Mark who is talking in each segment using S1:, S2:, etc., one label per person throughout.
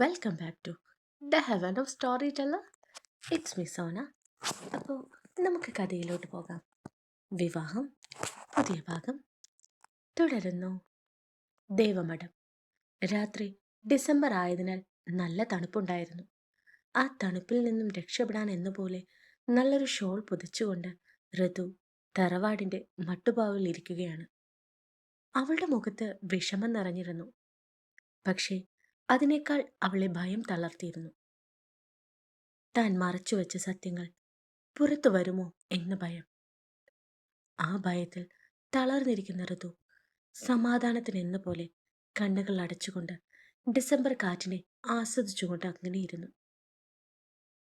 S1: Welcome back to the heaven of story teller it's me Sona അപ്പോൾ നമുക്ക് കഥയിലോട്ട് പോകാം. വിവാഹം പുതിയ ഭാഗം. തുടരുന്നു. ദേവമഠം. രാത്രി ഡിസംബർ ആയതിനാൽ നല്ല തണുപ്പുണ്ടായിരുന്നു. ആ തണുപ്പിൽ നിന്നും രക്ഷപ്പെടാൻ എന്നപോലെ നല്ലൊരു ഷോൾ പുതച്ചുകൊണ്ട് ഋതു തറവാടിന്റെ മട്ടുപാവിൽ ഇരിക്കുകയാണ്. അവളുടെ മുഖത്ത് വിഷമം നിറഞ്ഞിരുന്നു. പക്ഷേ അതിനേക്കാൾ അവളെ ഭയം തളർത്തിയിരുന്നു. താൻ മറച്ചുവെച്ച സത്യങ്ങൾ പുറത്തു വരുമോ എന്ന ഭയം. ആ ഭയത്തിൽ തളർന്നിരിക്കുന്ന ഋതു സമാധാനത്തിന് എന്ന പോലെ കണ്ണുകൾ അടച്ചുകൊണ്ട് ഡിസംബർ കാറ്റിനെ ആസ്വദിച്ചുകൊണ്ട് അങ്ങനെയിരുന്നു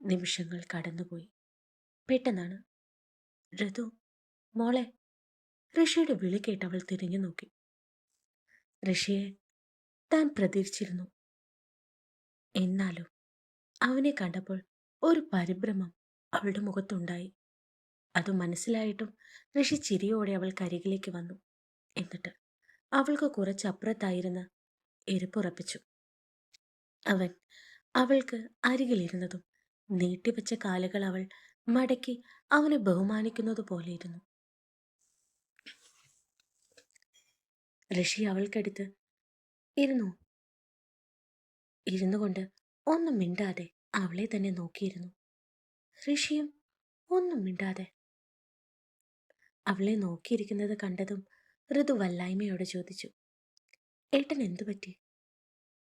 S1: നിമിഷങ്ങൾ കടന്നുപോയി. പെട്ടെന്നാണ് ഋതു മോളെ ഋഷിയുടെ വിളി കേട്ട് അവൾ തിരിഞ്ഞു നോക്കി. ഋഷിയെ താൻ പ്രതീക്ഷിച്ചിരുന്നു. എന്നാലും അവനെ കണ്ടപ്പോൾ ഒരു പരിഭ്രമം അവളുടെ മുഖത്തുണ്ടായി. അത് മനസ്സിലായിട്ടും ഋഷി ചിരിയോടെ അവൾ കരികിലേക്ക് വന്നു. എന്നിട്ട് അവൾക്ക് കുറച്ചപ്പുറത്തായിരുന്ന എരുപ്പുറപ്പിച്ചു അവൻ അവൾക്ക് അരികിലിരുന്നതും നീട്ടിവെച്ച കാലുകൾ അവൾ മടക്കി അവനെ ബഹുമാനിക്കുന്നത് പോലെയിരുന്നു. ഋഷി അവൾക്കടുത്ത് ഇരുന്നു? ഇരുന്നു കൊണ്ട് ഒന്നും മിണ്ടാതെ അവളെ തന്നെ നോക്കിയിരുന്നു. ഋഷിയും ഒന്നും മിണ്ടാതെ അവളെ നോക്കിയിരിക്കുന്നത് കണ്ടതും ഋതു വല്ലായ്മയോടെ ചോദിച്ചു ഏട്ടൻ എന്തു പറ്റി?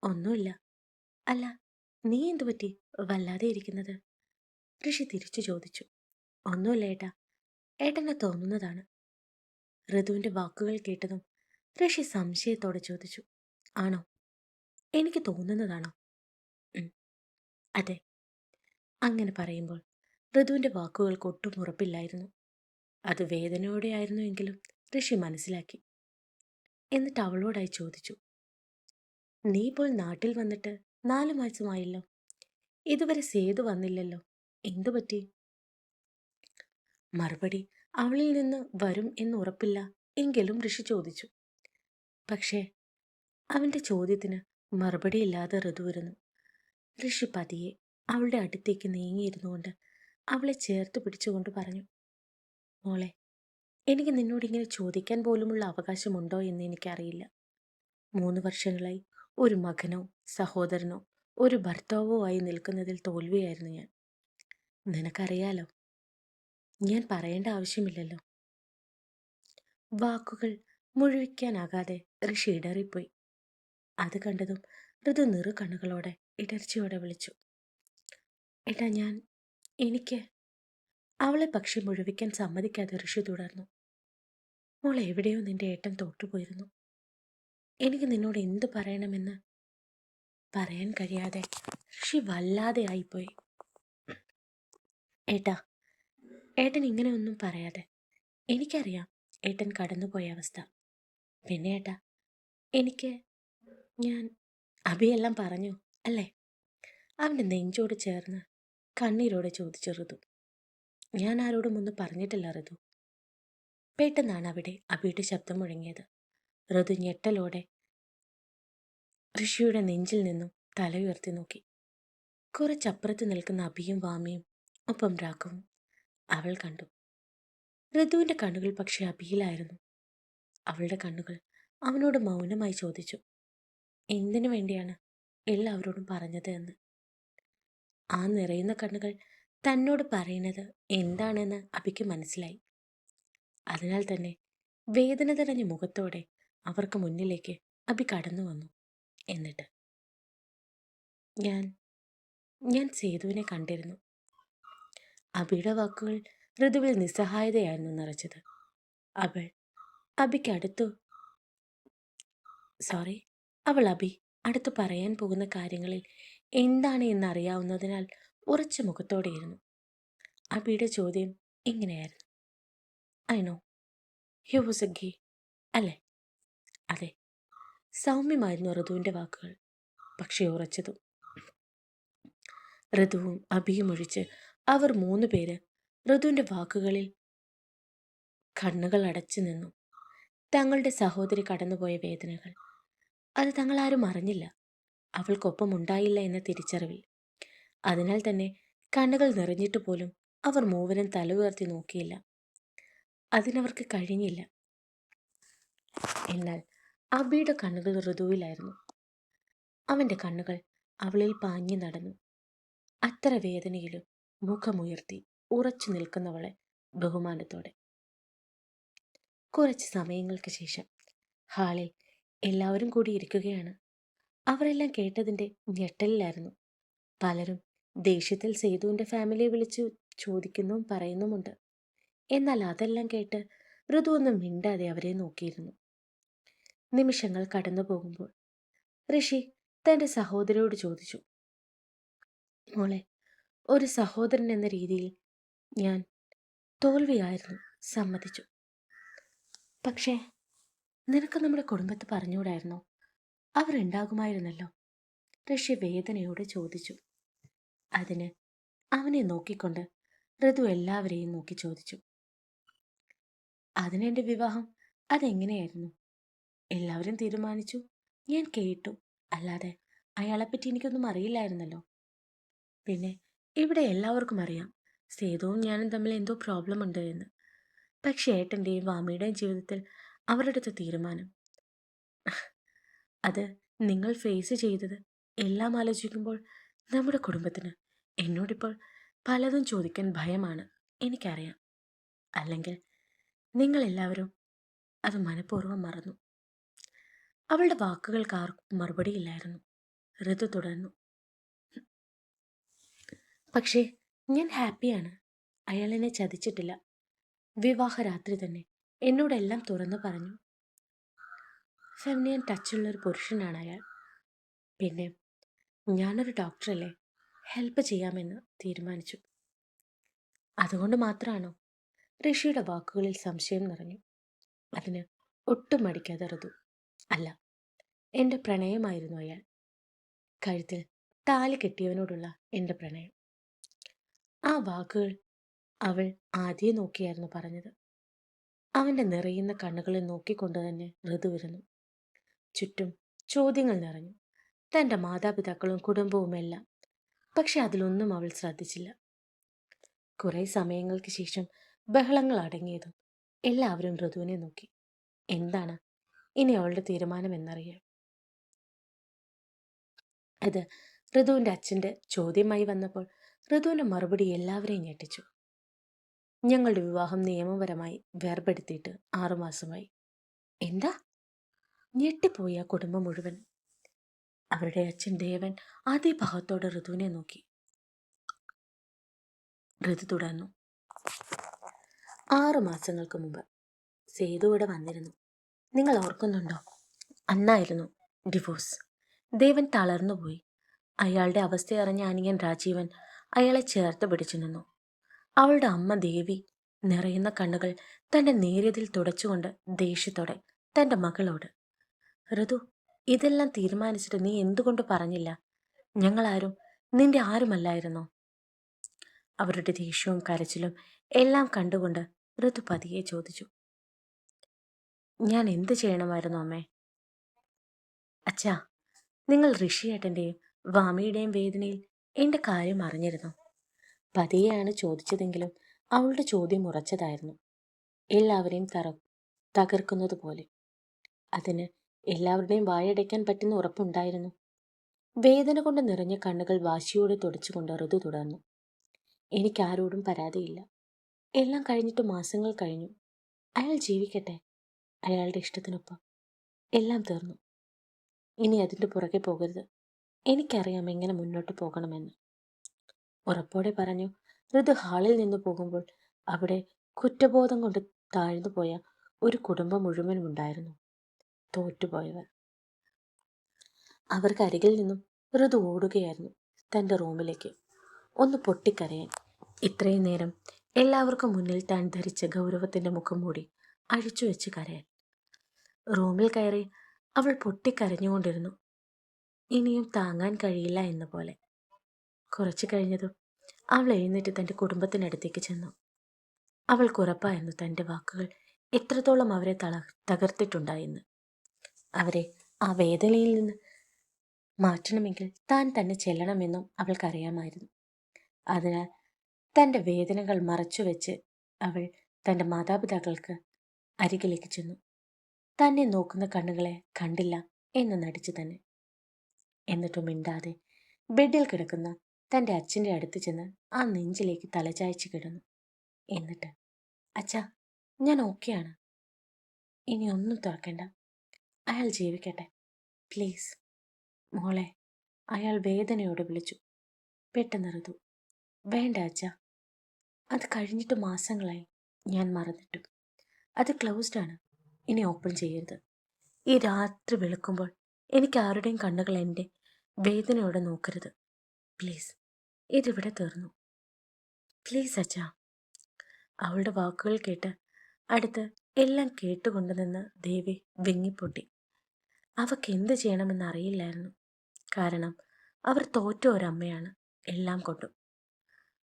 S1: ഒന്നുമില്ല. അല്ല നീ എന്തു പറ്റി? വല്ലാതെ ഇരിക്കുന്നത്? ഋഷി തിരിച്ചു ചോദിച്ചു ഒന്നുമില്ല ഏട്ടാ ഏട്ടനെ തോന്നുന്നതാണ്. ഋതുവിന്റെ വാക്കുകൾ കേട്ടതും ഋഷി സംശയത്തോടെ ചോദിച്ചു ആണോ? എനിക്ക് തോന്നുന്നതാണോ. അതെ. അങ്ങനെ പറയുമ്പോൾ ഋതുവിന്റെ വാക്കുകൾക്ക് ഒട്ടും ഉറപ്പില്ലായിരുന്നു. അത് വേദനയോടെയായിരുന്നു എങ്കിലും ഋഷി മനസ്സിലാക്കി. എന്നിട്ട് അവളോടായി ചോദിച്ചു. നീ ഇപ്പോൾ നാട്ടിൽ വന്നിട്ട് നാല് മാസമായല്ലോ. ഇതുവരെ സേതു വന്നില്ലല്ലോ. എന്തു പറ്റി? മറുപടി അവളിൽ നിന്ന് വരും എന്ന് ഉറപ്പില്ല എങ്കിലും ഋഷി ചോദിച്ചു. പക്ഷേ അവന്റെ ചോദ്യത്തിന് മറുപടിയില്ലാതെ ഋതു വരുന്നു. ഋഷി പതിയെ അവളുടെ അടുത്തേക്ക് നീങ്ങിയിരുന്നുകൊണ്ട് അവളെ ചേർത്ത് പിടിച്ചുകൊണ്ട് പറഞ്ഞു മോളെ എനിക്ക് നിന്നോട് ഇങ്ങനെ ചോദിക്കാൻ പോലുമുള്ള അവകാശമുണ്ടോ എന്ന് എനിക്കറിയില്ല. മൂന്ന് വർഷങ്ങളായി ഒരു മകനോ സഹോദരനോ ഒരു ഭർത്താവോ ആയി നിൽക്കുന്നതിൽ തോൽവിയായിരുന്നു ഞാൻ. നിനക്കറിയാലോ ഞാൻ പറയേണ്ട ആവശ്യമില്ലല്ലോ. വാക്കുകൾ മുഴുവിക്കാനാകാതെ ഋഷി ഇടറിപ്പോയി. അത് കണ്ടതും ഋതു നിറു കണ്ണുകളോടെ ഇടർച്ചയോടെ വിളിച്ചു. എടാ ഞാൻ എനിക്ക് അവളെ പക്ഷി മുഴുവിക്കാൻ സമ്മതിക്കാതെ ഋഷി തുടർന്നു. മോൾ എവിടെയോ നിന്റെ ഏട്ടൻ തോറ്റുപോയിരുന്നു. എനിക്ക് നിന്നോട് എന്ത് പറയണമെന്ന് പറയാൻ കഴിയാതെ ഋഷി വല്ലാതെ ആയിപ്പോയി. ഏട്ടാ ഏട്ടൻ ഇങ്ങനെ ഒന്നും പറയാതെ. എനിക്കറിയാം ഏട്ടൻ കടന്നുപോയ അവസ്ഥ. പിന്നെ ഏട്ടാ എനിക്ക് ഞാൻ അഭിയെല്ലാം പറഞ്ഞു അല്ലേ? അവന്റെ നെഞ്ചോട് ചേർന്ന് കണ്ണീരോടെ ചോദിച്ചു ഋതു ഞാൻ ആരോടും ഒന്നും പറഞ്ഞിട്ടില്ല ഋതു പെട്ടെന്നാണ് അവിടെ അഭിയുടെ ശബ്ദം മുഴങ്ങിയത്. ഋതു ഞെട്ടലോടെ ഋഷിയുടെ നെഞ്ചിൽ നിന്നും തല ഉയർത്തി നോക്കി. കുറച്ചപ്പുറത്ത് നിൽക്കുന്ന അഭിയും വാമിയും ഒപ്പം രാഘവും അവൾ കണ്ടു. ഋതുവിന്റെ കണ്ണുകൾ പക്ഷേ അഭിയിലായിരുന്നു അവളുടെ കണ്ണുകൾ അവനോട് മൗനമായി ചോദിച്ചു. എന്തിനു വേണ്ടിയാണ് എല്ലാവരോടും പറഞ്ഞത് എന്ന്? ആ നിറയുന്ന കണ്ണുകൾ തന്നോട് പറയുന്നത് എന്താണെന്ന് അഭിക്ക് മനസ്സിലായി. അതിനാൽ തന്നെ വേദന നിറഞ്ഞ മുഖത്തോടെ അവർക്ക് മുന്നിലേക്ക് അഭി കടന്നു വന്നു. എന്നിട്ട് ഞാൻ ഞാൻ സേതുവിനെ കണ്ടിരുന്നു. അഭിയുടെ വാക്കുകൾ ഋതുവിൽ നിസ്സഹായതയായിരുന്നു നിറച്ചത്. അവൾ അഭിക്ക് അടുത്തു സോറി അവൾ അഭി അടുത്ത് പറയാൻ പോകുന്ന കാര്യങ്ങളിൽ എന്താണ് എന്നറിയാവുന്നതിനാൽ ഉറച്ച മുഖത്തോടെയിരുന്നു. അബിയുടെ ചോദ്യം ഇങ്ങനെയായിരുന്നു. I know he was a gay അല്ലേ? അതെ. സൗമ്യമായിരുന്നു ഋതുവിന്റെ വാക്കുകൾ. പക്ഷേ ഉറച്ചതും. ഋതുവും അബിയും ഒഴിച്ച് അവർ മൂന്ന് പേര് ഋതുവിന്റെ വാക്കുകളിൽ കണ്ണുകൾ അടച്ചു നിന്നു. തങ്ങളുടെ സഹോദരി കടന്നുപോയ വേദനകൾ. അത് തങ്ങളാരും അറിഞ്ഞില്ല. അവൾക്കൊപ്പം ഉണ്ടായില്ല എന്ന തിരിച്ചറിവിൽ. അതിനാൽ തന്നെ കണ്ണുകൾ നിറഞ്ഞിട്ട് പോലും അവർ മൂവരും തല ഉയർത്തി നോക്കിയില്ല. അതിനവർക്ക് കഴിഞ്ഞില്ല. എന്നാൽ അബിയുടെ കണ്ണുകൾ ഋതുവിലായിരുന്നു. അവന്റെ കണ്ണുകൾ അവളിൽ പാഞ്ഞു നടന്നു. അത്ര വേദനയിലും മുഖമുയർത്തി ഉറച്ചു നിൽക്കുന്നവളെ ബഹുമാനത്തോടെ. കുറച്ച് സമയങ്ങൾക്ക് ശേഷം ഹാളിൽ എല്ലാവരും കൂടി ഇരിക്കുകയാണ്. അവരെല്ലാം കേട്ടതിന്റെ ഞെട്ടലിലായിരുന്നു. പലരും ദേഷ്യത്തിൽ സേതുവിന്റെ ഫാമിലിയെ വിളിച്ചു ചോദിക്കുന്നും പറയുന്നുമുണ്ട്. എന്നാൽ അതെല്ലാം കേട്ട് ഋതു ഒന്നും മിണ്ടാതെ അവരെ നോക്കിയിരുന്നു. നിമിഷങ്ങൾ കടന്നു പോകുമ്പോൾ ഋഷി തന്റെ സഹോദരിയോട് ചോദിച്ചു മോളെ ഒരു സഹോദരൻ എന്ന രീതിയിൽ ഞാൻ തോൽവിയായിരുന്നു സമ്മതിച്ചു. പക്ഷേ നിനക്ക് നമ്മുടെ കുടുംബത്ത് പറഞ്ഞുകൂടായിരുന്നോ? അവർ ഉണ്ടാകുമായിരുന്നല്ലോ. ഋഷി വേദനയോടെ ചോദിച്ചു. അതിന് അവനെ നോക്കിക്കൊണ്ട് ഋതു എല്ലാവരെയും നോക്കി ചോദിച്ചു. അതിനെന്റെ വിവാഹം അതെങ്ങനെയായിരുന്നു? എല്ലാവരും തീരുമാനിച്ചു. ഞാൻ കേട്ടു. അല്ലാതെ അയാളെപ്പറ്റി എനിക്കൊന്നും അറിയില്ലായിരുന്നല്ലോ. പിന്നെ ഇവിടെ എല്ലാവർക്കും അറിയാം. സേതുവും ഞാനും തമ്മിൽ എന്തോ പ്രോബ്ലം ഉണ്ട് എന്ന്. പക്ഷേ ഏട്ടന്റെയും വാമിയുടെയും ജീവിതത്തിൽ അവരെടുത്ത തീരുമാനം. അത് നിങ്ങൾ ഫേസ് ചെയ്തത് എല്ലാം ആലോചിക്കുമ്പോൾ നമ്മുടെ കുടുംബത്തിന് എന്നോടിപ്പോൾ പലതും ചോദിക്കാൻ ഭയമാണ് എനിക്കറിയാം. അല്ലെങ്കിൽ നിങ്ങളെല്ലാവരും അത് മനഃപൂർവം മറന്നു. അവളുടെ വാക്കുകൾക്ക് ആർക്കും മറുപടിയില്ലായിരുന്നു. ഋതു തുടർന്നു. പക്ഷേ ഞാൻ ഹാപ്പിയാണ്. അയാൾ എന്നെ ചതിച്ചിട്ടില്ല. വിവാഹ രാത്രി തന്നെ എന്നോടെല്ലാം തുറന്നു പറഞ്ഞു. ഫെമിനിയൻ ടച്ചുള്ള ഒരു പുരുഷനാണ് അയാൾ. പിന്നെ ഞാനൊരു ഡോക്ടറല്ലേ? ഹെൽപ്പ് ചെയ്യാമെന്ന് തീരുമാനിച്ചു. അതുകൊണ്ട് മാത്രമാണോ ഋഷിയുടെ വാക്കുകളിൽ സംശയം നിറഞ്ഞു. അതിന് ഒട്ടും മടിക്കാതെ അല്ല എന്റെ പ്രണയമായിരുന്നു അയാൾ. കഴുത്തിൽ താലി കെട്ടിയവനോടുള്ള എന്റെ പ്രണയം. ആ വാക്കുകൾ അവൾ ആദ്യം നോക്കിയായിരുന്നു പറഞ്ഞത്. അവന്റെ നിറയുന്ന കണ്ണുകളെ നോക്കിക്കൊണ്ട് തന്നെ ഋതു വരുന്നു. ചുറ്റും ചോദ്യങ്ങൾ നിറഞ്ഞു. തന്റെ മാതാപിതാക്കളും കുടുംബവുമെല്ലാം പക്ഷെ അതിലൊന്നും അവൾ ശ്രദ്ധിച്ചില്ല. കുറേ സമയങ്ങൾക്ക് ശേഷം ബഹളങ്ങൾ അടങ്ങിയതും എല്ലാവരും ഋതുവിനെ നോക്കി. എന്താണ് ഇനി അവളുടെ തീരുമാനം എന്നറിയാൻ? അത് ഋതുവിന്റെ അച്ഛന്റെ ചോദ്യമായി വന്നപ്പോൾ ഋതുവിന്റെ മറുപടി എല്ലാവരെയും ഞെട്ടിച്ചു. ഞങ്ങളുടെ വിവാഹം നിയമപരമായി വേർപെടുത്തിയിട്ട് ആറുമാസമായി എന്താ? ഞെട്ടിപ്പോയി ആ കുടുംബം മുഴുവൻ. അവരുടെ അച്ഛൻ ദേവൻ അതിഭാവത്തോടെ ഋതുവിനെ നോക്കി. ഋതു തുടർന്നു. ആറു മാസങ്ങൾക്ക് മുമ്പ് സേതു ഇവിടെ വന്നിരുന്നു. നിങ്ങൾ ഓർക്കുന്നുണ്ടോ? അന്നായിരുന്നു ഡിവോഴ്സ്. ദേവൻ തളർന്നുപോയി. അയാളുടെ അവസ്ഥ അറിഞ്ഞ അനിയൻ രാജീവൻ അയാളെ ചേർത്ത് പിടിച്ചു നിന്നു. അവളുടെ അമ്മ ദേവി നിറയുന്ന കണ്ണുകൾ തന്റെ നേരിയതിൽ തുടച്ചുകൊണ്ട് ദേഷ്യത്തോടെ തന്റെ മകളോട് ഋതു ഇതെല്ലാം തീരുമാനിച്ചിട്ട് നീ എന്തുകൊണ്ട് പറഞ്ഞില്ല? ഞങ്ങളാരും നിന്റെ ആരുമല്ലായിരുന്നോ? അവരുടെ ദേഷ്യവും കരച്ചിലും എല്ലാം കണ്ടുകൊണ്ട് ഋതു പതിയെ ചോദിച്ചു ഞാൻ എന്ത് ചെയ്യണമായിരുന്നു അമ്മേ? അച്ഛാ നിങ്ങൾ ഋഷിയേട്ടന്റെയും വാമിയുടെയും വേദനയിൽ എന്റെ കാര്യം അറിഞ്ഞിരുന്നു? പതിയെയാണ് ചോദിച്ചതെങ്കിലും അവളുടെ ചോദ്യം ഉറച്ചതായിരുന്നു. എല്ലാവരെയും തറ തകർക്കുന്നത് പോലെ. അതിന് എല്ലാവരുടെയും വായടയ്ക്കാൻ പറ്റുന്ന ഉറപ്പുണ്ടായിരുന്നു. വേദന കൊണ്ട് നിറഞ്ഞ കണ്ണുകൾ വാശിയോടെ തുടച്ചുകൊണ്ട് ഋതു തുടർന്നു. എനിക്കാരോടും പരാതിയില്ല. എല്ലാം കഴിഞ്ഞിട്ട് മാസങ്ങൾ കഴിഞ്ഞു. അയാൾ ജീവിക്കട്ടെ. അയാളുടെ ഇഷ്ടത്തിനൊപ്പം. എല്ലാം തീർന്നു. ഇനി അതിന്റെ പുറകെ പോകരുത്. എനിക്കറിയാം എങ്ങനെ മുന്നോട്ട് പോകണമെന്ന്. ഉറപ്പോടെ പറഞ്ഞു. ഋതു ഹാളിൽ നിന്ന് പോകുമ്പോൾ അവിടെ കുറ്റബോധം കൊണ്ട് താഴ്ന്നു പോയ ഒരു കുടുംബം മുഴുവനും ഉണ്ടായിരുന്നു തോറ്റുപോയവർ. അവർക്ക് അരികിൽ നിന്നും ഋതു ഓടുകയായിരുന്നു തന്റെ റൂമിലേക്ക്. ഒന്ന് പൊട്ടിക്കരയാൻ. ഇത്രയും നേരം എല്ലാവർക്കും മുന്നിൽ താൻ ധരിച്ച ഗൗരവത്തിന്റെ മുഖം മൂടി അഴിച്ചു വെച്ച് കരയാൻ. റൂമിൽ കയറി അവൾ പൊട്ടിക്കരഞ്ഞുകൊണ്ടിരുന്നു. ഇനിയും താങ്ങാൻ കഴിയില്ല എന്ന പോലെ. കുറച്ചു കഴിഞ്ഞതും അവൾ എഴുന്നേറ്റ് തന്റെ കുടുംബത്തിനടുത്തേക്ക് ചെന്നു. അവൾക്ക് ഉറപ്പായിരുന്നു തന്റെ വാക്കുകൾ എത്രത്തോളം അവരെ തള തകർത്തിട്ടുണ്ടായെന്ന്. അവരെ ആ വേദനയിൽ നിന്ന് മാറ്റണമെങ്കിൽ താൻ തന്നെ ചെല്ലണമെന്നും അവൾക്കറിയാമായിരുന്നു. അതിനാൽ തന്റെ വേദനകൾ മറച്ചുവെച്ച് അവൾ തന്റെ മാതാപിതാക്കൾക്ക് അരികിലേക്ക് ചെന്നു. തന്നെ നോക്കുന്ന കണ്ണുകളെ കണ്ടില്ല എന്ന് നടിച്ചു തന്നെ. എന്നിട്ടും മിണ്ടാതെ ബെഡിൽ കിടക്കുന്ന തന്റെ അച്ഛന്റെ അടുത്ത് ചെന്ന് ആ നെഞ്ചിലേക്ക് തലചായ്ച്ച് കിടന്നു. എന്നിട്ട് അച്ഛാ ഞാൻ ഓക്കെയാണ്. ഇനി ഒന്നും തുറക്കണ്ട. അയാൾ ജീവിക്കട്ടെ. പ്ലീസ്. മോളെ അയാൾ വേദനയോടെ വിളിച്ചു. പെട്ടെന്ന് ഋതു. വേണ്ട അച്ഛ. അത് കഴിഞ്ഞിട്ട് മാസങ്ങളായി ഞാൻ മറന്നിട്ടു. അത് ക്ലോസ്ഡ് ആണ്. ഇനി ഓപ്പൺ ചെയ്യരുത്. ഈ രാത്രി വെളുക്കുമ്പോൾ എനിക്ക് ആരുടെയും കണ്ണുകൾ എന്റെ വേദനയോടെ നോക്കരുത്. പ്ലീസ്. ഇതിവിടെ തീർന്നു. പ്ലീസ് അച്ഛ. അവളുടെ വാക്കുകൾ കേട്ട് അടുത്ത് എല്ലാം കേട്ടുകൊണ്ട് നിന്ന് ദേവി വിങ്ങിപ്പൊട്ടി. അവക്ക് എന്ത് ചെയ്യണമെന്ന് അറിയില്ലായിരുന്നു. കാരണം അവർ തോറ്റ ഒരമ്മയാണ് എല്ലാം കൊണ്ടും.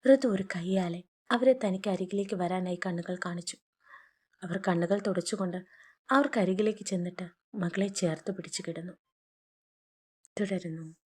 S1: ഋതു ഒരു കൈയാലെ അവരെ തനിക്ക് അരികിലേക്ക് വരാനായി കണ്ണുകൾ കാണിച്ചു. അവർ കണ്ണുകൾ തുടച്ചുകൊണ്ട് അവർക്കരികിലേക്ക് ചെന്നിട്ട് മകളെ ചേർത്ത് പിടിച്ചു കിടന്നു. തുടരുന്നു.